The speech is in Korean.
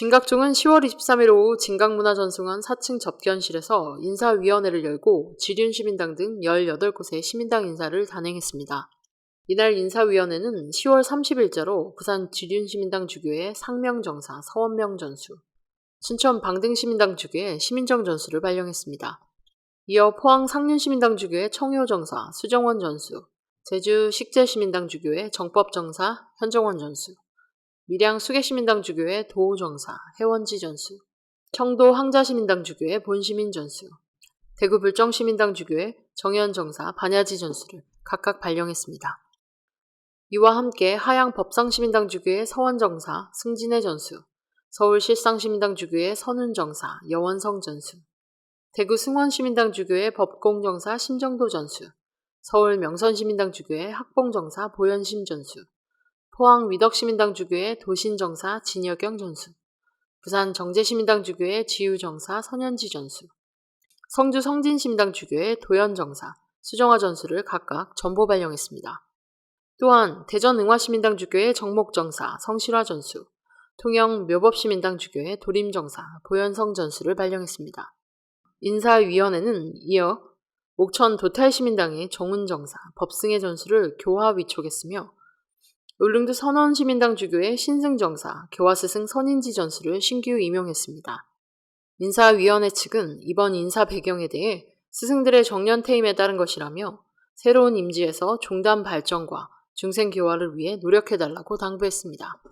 진각종은 10월 23일 오후 진각문화전승원 4층 접견실에서 인사위원회를 열고 지륜 시민당 등 18곳의 시민당 인사를 단행했습니다. 이날 인사위원회는 10월 30일자로 부산 지륜 시민당 주교의 상명정사 서원명 전수, 순천 방등시민당 주교의 시민정 전수를 발령했습니다. 이어 포항 상륜시민당 주교의 청효정사 수정원 전수, 제주 식재시민당 주교의 정법정사 현정원 전수, 밀양 수계시민당 주교의 도우정사 해원지 전수, 청도 항자시민당 주교의 본시민 전수, 대구 불정시민당 주교의 정현정사 반야지 전수를 각각 발령했습니다. 이와 함께 하양 법상시민당 주교의 서원정사 승진의 전수, 서울 실상시민당 주교의 선운정사 여원성 전수, 대구 승원시민당 주교의 법공정사 심정도 전수, 서울 명선시민당 주교의 학봉정사 보현심 전수, 포항 위덕시민당 주교의 도신정사 진여경 전수, 부산 정제시민당 주교의 지유정사 선현지 전수, 성주 성진시민당 주교의 도연정사 수정화 전수를 각각 전보 발령했습니다. 또한 대전 응화시민당 주교의 정목정사 성실화 전수, 통영 묘법시민당 주교의 도림정사 보현성 전수를 발령했습니다. 인사위원회는 이어 옥천 도탈시민당의 정운정사 법승의 전수를 교화 위촉했으며 울릉도 선원시민당 주교의 신승정사 교화스승 선인지 전수를 신규 임용했습니다. 인사위원회 측은 이번 인사 배경에 대해 스승들의 정년 퇴임에 따른 것이라며 새로운 임지에서 종단 발전과 중생 교화를 위해 노력해달라고 당부했습니다.